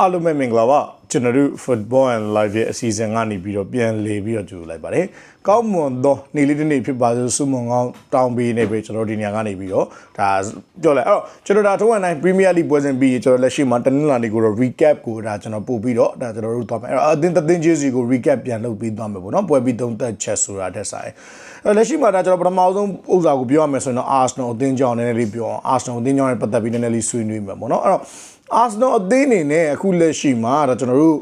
အားလုံးပဲမင်္ဂလာပါကျွန်တော်တို့ Football and Live ရဲ့အစီအစဉ်ကနေပြီးတော့ပြန်လေပြီးတော့ကြိုလိုက်ပါတယ်။ကောင်းမွန်သောနေ့လေးတစ်နေ့ဖြစ်ပါစို့ဆုမွန်ကောင်းတောင်းပေးနေပြီကျွန်တော်ဒီနေရာကနေပြီးတော့ဒါပြောလိုက်အဲ့တော့ကျွန်တော်ဒါထုံးနိုင် Premier League ပွဲစဉ်ပြီးကျွန်တော်လက်ရှိမှာတနင်္လာနေ့ကိုတော့ recap ကိုဒါကျွန်တော်ပို့ပြီးတော့ဒါကျွန်တော်တို့သွားမယ်အဲ့တော့အသင်းသင်းချင်းစီကို recap ပြန်လုပ်ပြီးသွားမယ်ပေါ့နော်ပွဲပြီးသုံးသက်ချက်ဆိုတာတက်ဆိုင်အဲ့လက်ရှိမှာဒါကျွန်တော်ပထမဆုံးဥစ္စာကိုပြောရမယ်ဆိုရင်တော့ Arsenal အသင်းကြောင့်နည်းနည်းလေးပြောအောင် Arsenal အသင်းကြောင့်ပတ်သက်ပြီးနည်းနည်းလေးဆွေးနွေးမယ်ပေါ့နော်အဲ့တော့ Arsenal အသင်းအနေနဲ့အခုလက်ရှိမှာဒါကျွန်တော်တို့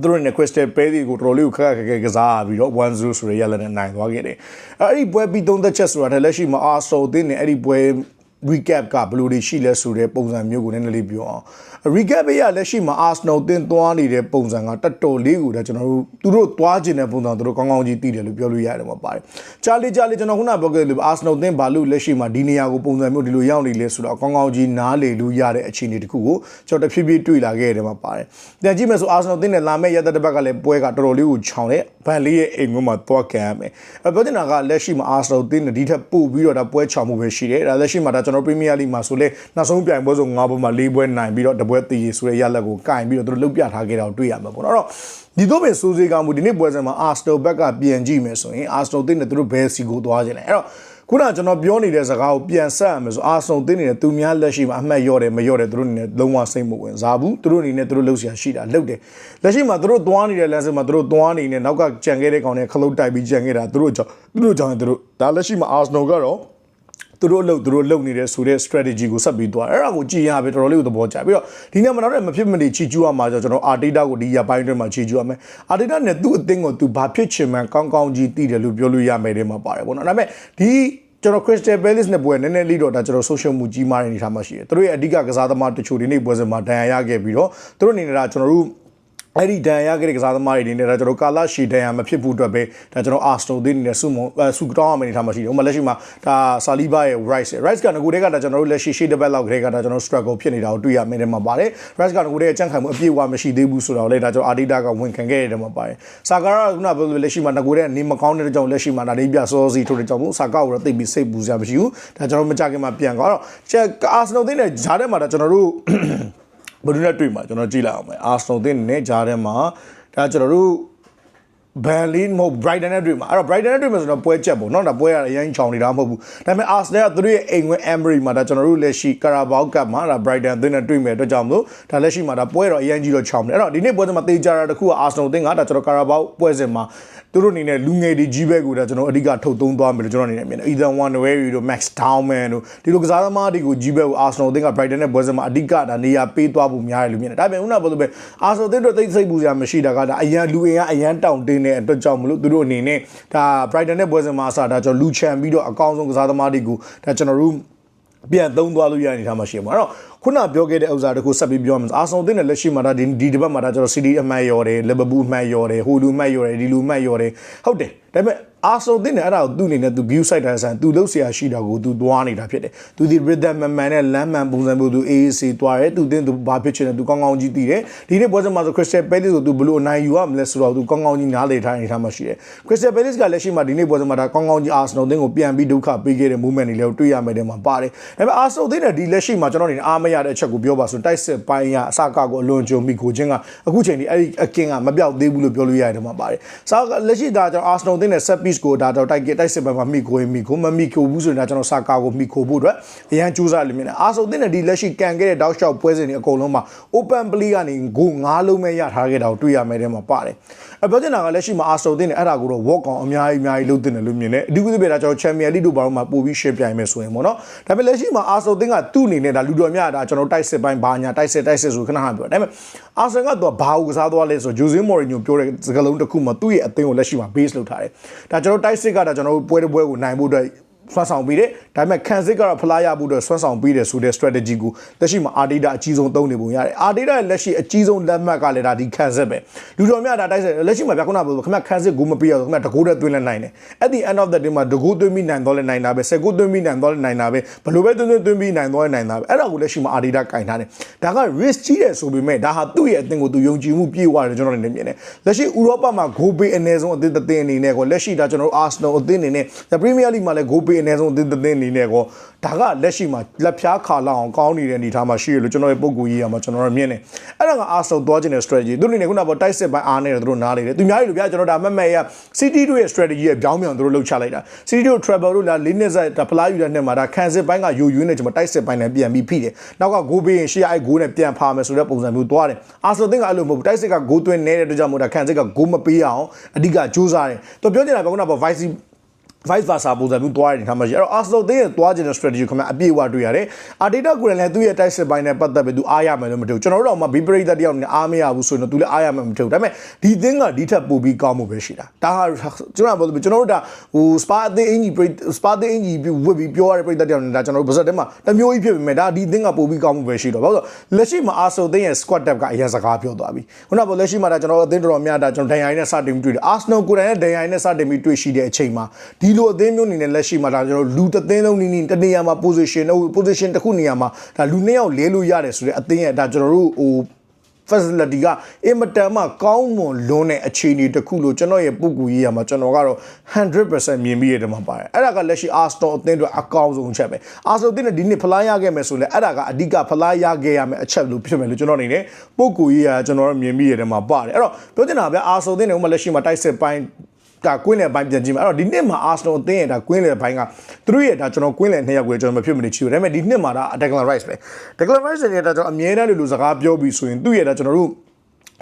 သူတို့နဲ့ Crystal Palace ကိုတော်တော်လေးကိုခက်ခက်ခဲခဲကစားပြီးတော့1-0ဆိုရရလက်နဲ့နိုင်သွားခဲ့တယ်။အဲ့ဒီပွဲပြီးသုံးသက်ချက်ဆိုတာလည်းလက်ရှိမှာ Arsenal အသင်းနဲ့အဲ့ဒီပွဲ recap ကဘယ်လိုတွေရှိလဲဆိုတဲ့ပုံစံမျိုးကိုနည်းနည်းလေးပြောအောင် recap ရလက်ရှိမှာ Arsenal တင်သွားနေတဲ့ပုံစံကတက်တော်လေးကိုဒါကျွန်တော်တို့သူတို့သွားခြင်းတဲ့ပုံစံသူတို့ကောင်းကောင်းကြီးသိတယ်လို့ပြောလို့ရတယ်မှာပါတယ်။ချာလီချာလီကျွန်တော်ခုနပြောခဲ့လို့ Arsenal တင်ဘာလို့လက်ရှိမှာဒီနေရာကိုပုံစံမျိုးဒီလိုရောက်နေလဲဆိုတော့ကောင်းကောင်းကြီးနားလေလို့ရတဲ့အခြေအနေတခုကိုကျွန်တော်တဖြည်းဖြည်းတွေ့လာခဲ့ရတယ်မှာပါတယ်။ပြန်ကြည့်မယ်ဆို Arsenal တင်တဲ့လာမယ့်ရက်သက်တစ်ပတ်ကလည်းပွဲကတော်တော်လေးကိုခြောင်တဲ့ဗန်လေးရဲ့အိမ်ကမှာသွားကန်ရမယ်။အဲပြောချင်တာကလက်ရှိမှာ Arsenal တင်တဲ့ဒီထက်ပို့ပြီးတော့ဒါပွဲခြောင်မှုပဲရှိတယ်။ဒါလက်ရှိမှာဒါကျွန်တော် Premier League မှာဆိုလဲနောက်ဆုံးပြိုင်ပွဲဆို၅ပွဲမှာ၄ပွဲနိုင်ပြီးတော့တပွဲတည်ရဆိုတဲ့ရလက်ကိုကင်ပြီးတော့သူတို့လုတ်ပြထားခဲ့တာကိုတွေ့ရမှာပေါ့နော်။အဲ့တော့ဒီတော့ပင်စိုးစေးကမှုဒီနေ့ပွဲစဉ်မှာ Arsenal ဘက်ကပြန်ကြည့်မယ်ဆိုရင် Arsenal တင်တဲ့သူတို့ဘယ်စီကိုသွားခြင်းလဲ။အဲ့တော့ခုနကကျွန်တော်ပြောနေတဲ့စကားကိုပြန်ဆက်ရမယ်ဆိုအာဆန်တင်းနေတဲ့သူများလက်ရှိမှာအမှတ်ရော့တယ်မရော့တယ်သူတို့အနေနဲ့လုံးဝစိတ်မဝင်စားဘူးသူတို့အနေနဲ့သူတို့လှုပ်ရှားရှိတာလှုပ်တယ်လက်ရှိမှာသူတို့သွားနေတဲ့လမ်းစဉ်မှာသူတို့သွားနေနေနောက်ကကြံခဲ့တဲ့ကောင်တွေခလုတ်တိုက်ပြီးကြံခဲ့တာသူတို့ကြောင့်သူတို့ကြောင့်သူတို့ဒါလက်ရှိမှာအာဆနယ်ကတော့ သူတို့အလုပ်သူတို့လုပ်နေတဲ့ဆိုတဲ့ strategy ကိုဆက်ပြီးသွားအဲ့ဒါကိုကြည်ရပဲတော်တော်လေးကိုသဘောကျပြီးတော့ဒီနေ့မှာတော့မဖြစ်မနေချီကျူးရမှာဆိုကျွန်တော် Arteta ကိုဒီရပိုင်းတွင်းမှာချီကျူးရမယ် Arteta နဲ့သူ့အသင်းကိုသူဘာဖြစ်ချင်မှန်းကောင်းကောင်းကြီးသိတယ်လို့ပြောလို့ရမယ်တဲ့မှာပါတယ်ပေါ့နော်ဒါပေမဲ့ဒီကျွန်တော် Crystal Palace နဲ့ပွဲနည်းနည်းလေးတော့ဒါကျွန်တော် social မူကြီးမားတဲ့အနေထားမှာရှိတယ်။သူတို့ရဲ့အဓိကကစားသမားတချို့ဒီနေ့ပွဲစဉ်မှာဒဏ်ရာရခဲ့ပြီးတော့သူတို့အနေနဲ့ဒါကျွန်တော်တို့ အဲ့ဒီဒဏ်ရာရခဲ့တဲ့ကစားသမားတွေအနေနဲ့ဒါကျွန်တော်ကာလာရှီဒဏ်ရာမဖြစ်ဖို့အတွက်ပဲဒါကျွန်တော်အာစတိုဒီနဲ့ဆုမဆုတောင်းရမယ့်အနေထားမှာရှိတယ်။ဥပမာလက်ရှိမှာဒါဆာလီဘာရဲ့ Rice Rice ကငကိုတဲ့ကဒါကျွန်တော်တို့လက်ရှိရှေ့တစ်ပတ်လောက်ကလေးကဒါကျွန်တော် struggle ဖြစ်နေတာကိုတွေ့ရမယ်တဲ့မှာပါတယ်။ Rice ကငကိုတဲ့အကြံခံမှုအပြည့်အဝမရှိသေးဘူးဆိုတော့လေဒါကျွန်တော်အာဒီတာကဝန်ခံခဲ့ရတယ်မှာပါတယ်။ဆာကာရာကခုနပြောလို့လက်ရှိမှာငကိုတဲ့နေမကောင်းတဲ့ကြောင့်လက်ရှိမှာဒါလေးပြစောစီထိုးတဲ့ကြောင့်ဆာကာကိုတော့သိပြီးစိတ်ပူစရာမရှိဘူး။ဒါကျွန်တော်မကြခင်မှာပြန်သွားတော့အာစနိုသိတဲ့ဂျားထဲမှာဒါကျွန်တော်တို့ ဘယ်လိုနဲ့တွေ့မှာကျွန်တော်ကြည့်လိုက်အောင်မယ်အာစနိုသိတဲ့ဂျားထဲမှာဒါကျွန်တော်တို့ ဘန်လီမဟုတ် Brighton နဲ့တွေ့မှာအဲ့တော့ Brighton နဲ့တွေ့မှာဆိုတော့ပွဲချက်ပေါ့နော်ဒါပွဲရအရင်ချောင်းနေတာမဟုတ်ဘူးဒါပေမဲ့ Arsenal ကသူတို့ရဲ့အိမ်ဝင် Emery မှာဒါကျွန်တော်တို့လက်ရှိ Carabao Cup မှာဒါ Brighton အသင်းနဲ့တွေ့မယ်အတွက်ကြောင့်မလို့ဒါလက်ရှိမှာဒါပွဲတော့အရင်ကြီးတော့ချောင်းတယ်အဲ့တော့ဒီနေ့ပွဲစဉ်မှာတေးကြတာတခုက Arsenal အသင်းကဒါကျွန်တော် Carabao ပွဲစဉ်မှာသူတို့အနေနဲ့လူငယ်တွေကြီးဘက်ကိုဒါကျွန်တော်အဓိကထုတ်သုံးသွားမယ်လို့ကျွန်တော်အနေနဲ့မြင်တယ် Ethan Wanweri တို့ Max Downman တို့ဒီလိုကစားသမားတွေကိုကြီးဘက်ကို Arsenal အသင်းက Brighton နဲ့ပွဲစဉ်မှာအဓိကဒါနေရာပေးသွားဖို့များတယ်လို့မြင်တယ်ဒါပေမဲ့ဦးနာဘယ်လိုပဲ Arsenal အသင်းတို့သိစိတ်ပူစရာမရှိတာကဒါအရန်လူအင်ကအရန်တောင့်တင်းတဲ့အတွက်ကြောင့်မလို့သူတို့အနေနဲ့ဒါ Brighton နဲ့ပွဲစဉ်မှာအစားဒါကျွန်တော်လူချန်ပြီးတော့အကောင်းဆုံးကစားသမားတွေကိုဒါကျွန်တော်တို့ပြန်သုံးသွားလို့ရတဲ့အနေထားမှာရှိမှာအဲ့တော့ခုနပြောခဲ့တဲ့ဥစ္စာတခုဆက်ပြီးပြောမှာအာဆန်တင်းနဲ့လက်ရှိမှာဒါဒီဒီတစ်ပတ်မှာဒါကျွန်တော်စီတီအမှတ်ရော်တယ်လီဗာပူးအမှတ်ရော်တယ်ဟိုလူအမှတ်ရော်တယ်ဒီလူအမှတ်ရော်တယ်ဟုတ်တယ်ဒါပေမဲ့ အာဆန်တင်းနဲ့အဲ့ဒါကိုသူ့အနေနဲ့သူ view site တိုင်းဆန်သူလှုပ်ရှားရှိတာကိုသူသွားနေတာဖြစ်တယ်သူဒီ rhythm မှန်မှန်နဲ့လမ်းမှန်ပုံစံမျိုးသူ AAC သွားတယ်သူတင်းသူဘာဖြစ်ချင်တယ်သူကောင်းကောင်းကြီးသိတယ်ဒီနေ့ပွဲစဉ်မှာဆို Crystal Palace ကိုသူဘလို့အနိုင်ယူရမလဲဆိုတော့သူကောင်းကောင်းကြီးနားလေထားနေထားမှရှိတယ် Crystal Palace ကလက်ရှိမှာဒီနေ့ပွဲစဉ်မှာဒါကောင်းကောင်းကြီး Arsenal တင်းကိုပြန်ပြီးဒုက္ခပေးခဲ့တဲ့ movement တွေလည်းတွေ့ရမယ်တဲ့မှာပါတယ်ဒါပေမဲ့ Arsenal တင်းနဲ့ဒီလက်ရှိမှာကျွန်တော်အနေနဲ့အားမရတဲ့အချက်ကိုပြောပါဆိုတိုက်စစ်ပိုင်းကအစကကိုအလွန်ကြုံမိကိုချင်းကအခုချိန်ဒီအဲ့ဒီအကင်ကမပြောက်သေးဘူးလို့ပြောလို့ရတယ်ဒီမှာပါတယ်။စာလက်ရှိဒါကျွန်တော် Arsenal တင်းနဲ့ set piece ကိုဒါတော့တိုက်တိုက်စစ်ပိုင်းမှာမိကိုရင်မိကိုမမိကိုဘူးဆိုရင်ဒါကျွန်တော်စာကာကိုမိကိုဖို့အတွက်အရန်ကြိုးစားလိမ့်မယ်။ Arsenal တင်းနဲ့ဒီလက်ရှိကန်ခဲ့တဲ့တောက်လျှောက်ပွဲစဉ်တွေအကုန်လုံးမှာ open play ကနေဂိုး9လုံးပဲရထားခဲ့တာကိုတွေ့ရမယ်တဲ့မှာပါတယ်။အပြောချင်တာကလက်ရှိမှာ Arsenal တင်းနဲ့အဲ့ဒါကိုတော့ walk on အများကြီးအများကြီးလုပ်တင်တယ်လို့မြင်တယ်။အဓိကသဖြင့်ဒါကျွန်တော် Champions League တို့ဘာလို့မှပို့ပြီး share ပြိုင်မယ်ဆိုရင်ပေါ့နော်။ဒါပေမဲ့လက်ရှိမှာ Arsenal တင်းကသူ့အနေနဲ့ဒါလူတော်များဒါကျွန်တော်တိုက်စစ်ပိုင်းဘာညာတိုက်စစ်တိုက်စစ်ဆိုခဏခဏပြောဒါပေမဲ့ အာဆန်ကတော့ဘာကိုကစားသွားလဲဆိုဂျိုဇင်းမော်ရီညိုပြောတဲ့စကားလုံးတစ်ခုမှာသူ့ရဲ့အသင်းကိုလက်ရှိမှာ base လုပ်ထားတယ်ဒါကျွန်တော်တိုက်စစ်ကဒါကျွန်တော်တို့ပွဲတစ်ပွဲကိုနိုင်ဖို့အတွက် ဆွမ်းဆောင်ပြီးတယ်ဒါပေမဲ့ခံစစ်ကတော့ဖလားရဖို့အတွက်ဆွမ်းဆောင်ပြီးတယ်ဆိုတဲ့ strategy ကိုလက်ရှိမှာ Arteta အကြီးဆုံးသုံးနေပုံရတယ် Arteta ရဲ့လက်ရှိအကြီးဆုံးလက်မှတ်ကလည်းဒါဒီခံစစ်ပဲလူတော်များဒါတိုက်စစ်လက်ရှိမှာဗျခုနကပြောခင်ဗျခံစစ်ကိုမပြီးရခင်ဗျတကိုးတဲ့သွင်းလဲနိုင်တယ် at the end of the day မှာတကိုးသွင်းပြီးနိုင်တော့လဲနိုင်တာပဲဆက်ကိုးသွင်းပြီးနိုင်တော့လဲနိုင်တာပဲဘယ်လိုပဲသွင်းသွင်းသွင်းပြီးနိုင်တော့လဲနိုင်တာပဲအဲ့ဒါကိုလက်ရှိမှာ Arteta ကင်ထားတယ်ဒါက risk ကြီးတယ်ဆိုပေမဲ့ဒါဟာသူ့ရဲ့အသင်းကိုသူယုံကြည်မှုပြည့်ဝတယ်ကျွန်တော်အနေနဲ့မြင်တယ်လက်ရှိဥရောပမှာ goal pay အနည်းဆုံးအသင်းတစ်သင်းအနေနဲ့ကိုလက်ရှိဒါကျွန်တော်တို့ Arsenal အသင်းအနေနဲ့ Premier League မှာလည်း goal pay အနည်းဆုံးအသင်းတစ်သင်းအနေနဲ့ကောဒါကလက်ရှိမှာလက်ဖျားခါလောက်အောင်ကောင်းနေတဲ့အနေအထားမှာရှိရလို့ကျွန်တော်ရဲ့ပုံကူကြီးရမှာကျွန်တော်တို့မြင်တယ်အဲ့ဒါကအာဆောသွားခြင်းတဲ့ strategy သူတို့အနေနဲ့ခုနကတိုက်စစ်ပိုင်းအားနေတယ်သူတို့နားလေတယ်သူများကြီးလို့ဗျာကျွန်တော်ဒါမက်မက်ရ city တို့ရဲ့ strategy ရဲ့ပြောင်းပြောင်းသူတို့လှုပ်ချလိုက်တာ city တို့ travel တို့လာလေးနှစ်ဆက်ဒါဖလားယူတဲ့နှစ်မှာဒါခံစစ်ပိုင်းကယူယူနေကျွန်တော်တိုက်စစ်ပိုင်းနဲ့ပြန်ပြီးဖိတယ်နောက်ကဂိုးပေးရင်ရှေ့အဲ့ဂိုးနဲ့ပြန်ဖာမယ်ဆိုတဲ့ပုံစံမျိုးသွားတယ်အာဆောသင်းကအဲ့လိုမဟုတ်ဘူးတိုက်စစ်ကဂိုးသွင်းနေတဲ့အတွက်ကြောင့်မို့ဒါခံစစ်ကဂိုးမပေးအောင်အဓိကကြိုးစားတယ်သူပြောချင်တာကခုနက vice vice versa ပုံစံမျိုးသွားရတယ်ထားမှရှိအဲ့တော့ Arsenal တင်းရဲ့သွားခြင်းတဲ့ strategy ခင်ဗျအပြည့်အဝတွေ့ရတယ်။ Arteta ကိုယ်လည်းသူ့ရဲ့ တိုက်စစ်ပိုင်းနဲ့ပတ်သက်ပြီးသူအားရမယ်လို့မထင်ဘူး။ကျွန်တော်တို့တော့မှ B Brady တယောက်နဲ့အားမရဘူးဆိုရင်တော့သူလည်းအားရမယ်မထင်ဘူး။ဒါပေမဲ့ဒီသင်းကဒီထက်ပိုပြီးကောင်းမှုပဲရှိတာ။ဒါဟာကျွန်တော်ပြောကျွန်တော်တို့ဒါဟို Spa အသင်းအင်ကြီး Spa အသင်းအင်ကြီးဝတ်ပြီးပြောရတဲ့ပြည်သက်တယောက်နဲ့ဒါကျွန်တော်တို့ဗစက်ထဲမှာတမျိုးကြီးဖြစ်ပေမဲ့ဒါဒီသင်းကပိုပြီးကောင်းမှုပဲရှိတော့ဘာလို့လက်ရှိမှာ Arsenal သင်းရဲ့ squad depth ကအရင်စကားပြောသွားပြီ။ခုနကလက်ရှိမှာဒါကျွန်တော်တို့အသင်းတော်များဒါကျွန်တော်ဒန်ရိုင်းနဲ့စတင်ပြီးတွေ့တယ်။ Arsenal ကိုယ်တိုင်နဲ့ဒန်ရိုင်းနဲ့စတင်ပြီးတွေ့ရှိတဲ့အချိန်မှာဒီလိုအသင်းမျိုးအနေနဲ့လက်ရှိမှာဒါကျွန်တော်လူတစ်သင်းလုံးနီးနီးတနေရာမှာ position ဟို position တစ်ခုနေရာမှာဒါလူနှစ်ယောက်လဲလို့ရတယ်ဆိုတဲ့အသင်းရဲ့ဒါကျွန်တော်တို့ဟို facility ကအင်မတန်မှကောင်းမွန်လွန်းတဲ့အခြေအနေတစ်ခုလို့ကျွန်တော်ရဲ့ပုဂ္ဂိုလ်ရေးရမှာကျွန်တော်ကတော့100%မြင်ပြီးရတယ်မှာပါတယ်အဲ့ဒါကလက်ရှိ Arsenal အသင်းအတွက်အကောင်းဆုံးချက်ပဲ Arsenal အသင်းနဲ့ဒီနှစ်ဖလားရခဲ့မယ်ဆိုလဲအဲ့ဒါကအဓိကဖလားရခဲ့ရမယ်အချက်လို့ဖြစ်မယ်လို့ကျွန်တော်အနေနဲ့ပုဂ္ဂိုလ်ရေးရကျွန်တော်တို့မြင်ပြီးရတယ်မှာပါတယ်အဲ့တော့ပြောချင်တာဗျ Arsenal အသင်းနဲ့ဥပမာလက်ရှိမှာတိုက်စစ်ပိုင်း ဒါကွင်းလယ်ပိုင်းပြန်ကြည့်မယ်အဲ့တော့ဒီနှစ်မှာ Arsenal အသင်းရဲ့ဒါကွင်းလယ်ပိုင်းကသူတို့ရဲ့ဒါကျွန်တော်ကွင်းလယ်နှစ်ယောက်ကိုကျွန်တော်မဖြစ်မနေချီဘူးဒါပေမဲ့ဒီနှစ်မှာဒါ Declan Rice ပဲ Declan Rice ရဲ့ဒါကျွန်တော်အမြဲတမ်းလို့လူစကားပြောပြီးဆိုရင်သူ့ရဲ့ဒါကျွန်တော်တို့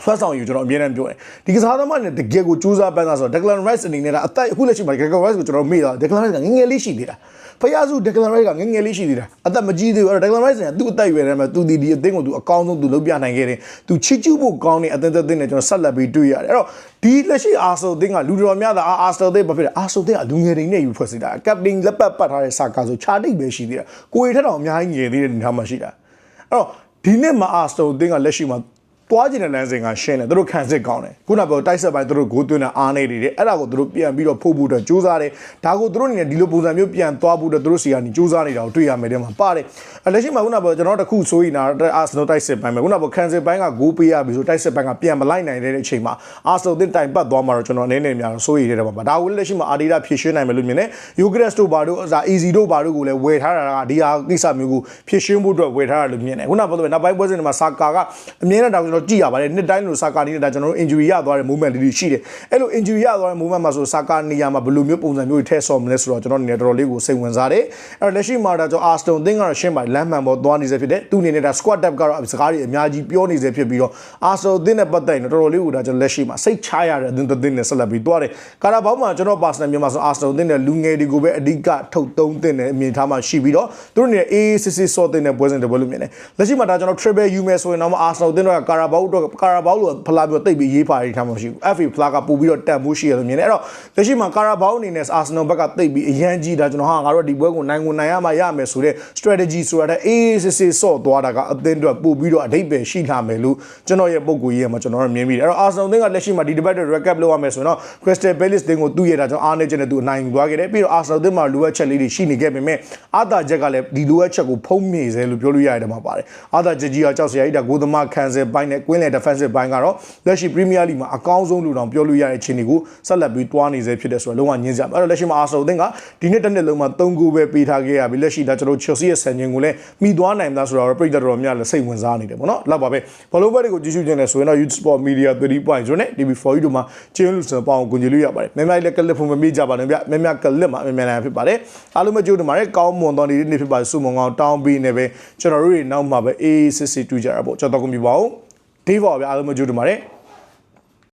ဆွတ်ဆောင်ယူကျွန်တော်အမြဲတမ်းပြောတယ်ဒီကစားသမားနဲ့တကယ်ကိုစူးစမ်းပန်းစားဆိုတော့ Declan Rice အနေနဲ့ဒါအသက်အခုလက်ရှိမှာ Declan Rice ကိုကျွန်တော်မေ့တော့ Declan Rice ကငငယ်လေးရှိသေးတာဖယားစု Declan Rice ကငငယ်လေးရှိသေးတာအသက်မကြီးသေးဘူးအဲ့တော့ Declan Rice ကသူ့အသက်အရွယ်ထဲမှာသူဒီဒီအသင်းကိုသူအကောင်းဆုံးသူလုပ်ပြနိုင်ခဲ့တယ်သူချီကျူးဖို့ကောင်းတဲ့အသင်းသက်သင်းနဲ့ကျွန်တော်ဆက်လက်ပြီးတွေ့ရတယ်အဲ့တော့ဒီလက်ရှိ Arsenal အသင်းကလူတော်များတာ Arsenal အသင်းဘာဖြစ်လဲ Arsenal အသင်းကလူငယ်တွေနဲ့ယူဖွဲ့စည်းတာ captain လက်ပတ်ပတ်ထားတဲ့စာကားဆိုခြာတိတ်ပဲရှိသေးတာကိုရီထက်တောင်အများကြီးငယ်သေးတဲ့နေရာမှာရှိတာအဲ့တော့ဒီနှစ်မှာ Arsenal အသင်းကလက်ရှိမှာ တွားကျင်တဲ့လမ်းစဉ်ကရှင်းတယ်သူတို့ခံစစ်ကောင်းတယ်ခုနကပြောတိုက်ဆက်ပိုင်းသူတို့ဂိုးသွင်းတဲ့အားနေတွေတယ်အဲ့ဒါကိုသူတို့ပြန်ပြီးတော့ဖို့ဖို့အတွက်စူးစမ်းတယ်ဒါကိုသူတို့အနေနဲ့ဒီလိုပုံစံမျိုးပြန်သွားဖို့အတွက်သူတို့စီကနေစူးစမ်းနေတာကိုတွေ့ရမယ်တဲ့မှာပါတယ်အဲ့လက်ရှိမှာခုနကပြောကျွန်တော်တခုဆိုရင်တော့အာဆနယ်တိုက်စစ်ပိုင်းမှာခုနကပြောခံစစ်ပိုင်းကဂိုးပေးရပြီဆိုတိုက်စစ်ပိုင်းကပြန်မလိုက်နိုင်တဲ့အချိန်မှာအာဆနယ်တင်တိုင်ပတ်သွားမှာတော့ကျွန်တော်အနေနဲ့များတော့စိုးရိမ်နေတဲ့မှာဒါကိုလက်ရှိမှာအာဒီတာဖြည့်ရှင်းနိုင်မယ်လို့မြင်တယ်ယူဂရက်စ်တို့ဘာတို့အစား easy တို့ဘာတို့ကိုလည်းဝယ်ထားတာကဒီဟာကိစ္စမျိုးကိုဖြည့်ရှင်းဖို့အတွက်ဝယ်ထားတာလို့မြင်တယ်ခုနကပြောတဲ့နောက်ပိုင်းပွဲစဉ်တွေမှာစာကာကအမြဲတမ်းတော့ကျွန်တော်ကြည့်ရပါတယ်နှစ်တိုင်းလို့စာကာနေတဲ့ဒါကျွန်တော်တို့ injury ရသွားတဲ့ movement လေးတွေရှိတယ်အဲ့လို injury ရသွားတဲ့ movement မှာဆိုစာကာနေရာမှာဘယ်လိုမျိုးပုံစံမျိုးတွေထည့်ဆော့မလဲဆိုတော့ကျွန်တော်အနေနဲ့တော်တော်လေးကိုစိတ်ဝင်စားတယ်အဲ့တော့လက်ရှိမှာဒါကျွန်တော် Aston အသင်းကတော့ရှင်းပါတယ်လမ်းမှန်ပေါ်သွားနေစေဖြစ်တယ်သူအနေနဲ့ဒါ squad depth ကတော့စကားတွေအများကြီးပြောနေစေဖြစ်ပြီးတော့ Aston အသင်းနဲ့ပတ်သက်ရင်တော်တော်လေးကိုဒါကျွန်တော်လက်ရှိမှာစိတ်ချရတဲ့အသင်းတစ်သင်းနဲ့ဆက်လက်ပြီးသွားတယ်ကာရာဘောင်းမှာကျွန်တော် personal မြန်မာဆို Aston အသင်းနဲ့လူငယ်တွေကိုပဲအဓိကထုတ်သုံးသင့်တဲ့အမြင်ထားမှရှိပြီးတော့သူတို့အနေနဲ့ AACC ဆော့တဲ့ပွဲစဉ်တွေဘယ်လိုမြင်လဲလက်ရှိမှာဒါကျွန်တော် triple ယူမယ်ဆိုရင်တော့ Arsenal အသင်းတော့ကာရာဘောင်းတော့ကာရာဘောင်းလို့ဖလားပြီးတော့တိတ်ပြီးရေးပါရထားမှမရှိဘူး FA ဖလားကပို့ပြီးတော့တန်ဖို့ရှိရလို့မြင်တယ်အဲ့တော့လက်ရှိမှာကာရာဘောင်းအနေနဲ့ Arsenal ဘက်ကတိတ်ပြီးအရန်ကြီးဒါကျွန်တော်ဟာငါတို့ဒီပွဲကိုနိုင်ကိုနိုင်ရမှရမယ်ဆိုတဲ့ strategy ဆိုတာတဲ့ AACC ဆော့သွားတာကအသင်းအတွက်ပို့ပြီးတော့အဓိပ္ပာယ်ရှိလာမယ်လို့ကျွန်တော်ရဲ့ပုံကိုရေးရမှာကျွန်တော်တို့မြင်ပြီးတယ်အဲ့တော့ Arsenal အသင်းကလက်ရှိမှာဒီ debate recap လုပ်ရမယ်ဆိုရင်တော့ Crystal Palace တင်းကိုသူ့ရတာကျွန်တော်အားနေချက်နဲ့သူအနိုင်ယူသွားခဲ့တယ်ပြီးတော့ Arsenal အသင်းမှာလိုအပ်ချက်လေးတွေရှိနေခဲ့ပေမဲ့အာသာချက်ကလည်းဒီလိုအပ်ချက်ကိုဖုံးမြေစေလို့ပြောလို့ရတယ်မှာပါတယ်အာသာချက်ကြီးကကြောက်စရာကြီးတာဂိုးသမားခံစပိုင်းနဲ့ကွင်းလေ defensive ဘိုင်းကတော့လက်ရှိ Premier League မှာအကောင်းဆုံးလူတော်ပြောလို့ရတဲ့ခြေနေကိုဆက်လက်ပြီးတွားနေစေဖြစ်တယ်ဆိုတော့လုံးဝညင်းစရာအဲ့တော့လက်ရှိမှာ Arsenal အသင်းကဒီနှစ်တစ်နှစ်လုံးမှာ3ဂိုးပဲပေးထားခဲ့ရပြီလက်ရှိဒါကျွန်တော် Chelsea ရဲ့ဆန်ချိန်ကိုလည်းမိသွားနိုင်မလားဆိုတော့ပြည်သက်တော်များလည်းစိတ်ဝင်စားနေတယ်ပေါ့နော်လောက်ပါပဲဘောလုံးဘက်တွေကိုကြည့်ရှုခြင်းနဲ့ဆိုရင်တော့ Youth Sport Media 30.0နဲ့ TV4 တို့မှာကျင်းလူစံပေါအောင်ကိုကြည့်လို့ရပါတယ်မြန်မာလည်းကလစ်ဖုန်မမေ့ကြပါနဲ့ဗျမြန်မာကလစ်မှာမြန်မာနိုင်ငံဖြစ်ပါတယ်အားလုံးပဲကြိုးတင်ပါတယ်ကောင်းမွန်တော်နေတဲ့နေ့ဖြစ်ပါတယ်စုမုံကောင်တောင်းပြီးနေပဲကျွန်တော်တို့တွေနောက်မှာပဲအေးစစ်စစ်တူကြတာပေါ့ကျွန်တော်တို့ကမြပါအောင် ဒေးပါဗျအားလုံးပဲကြိုးတင်ပါတယ်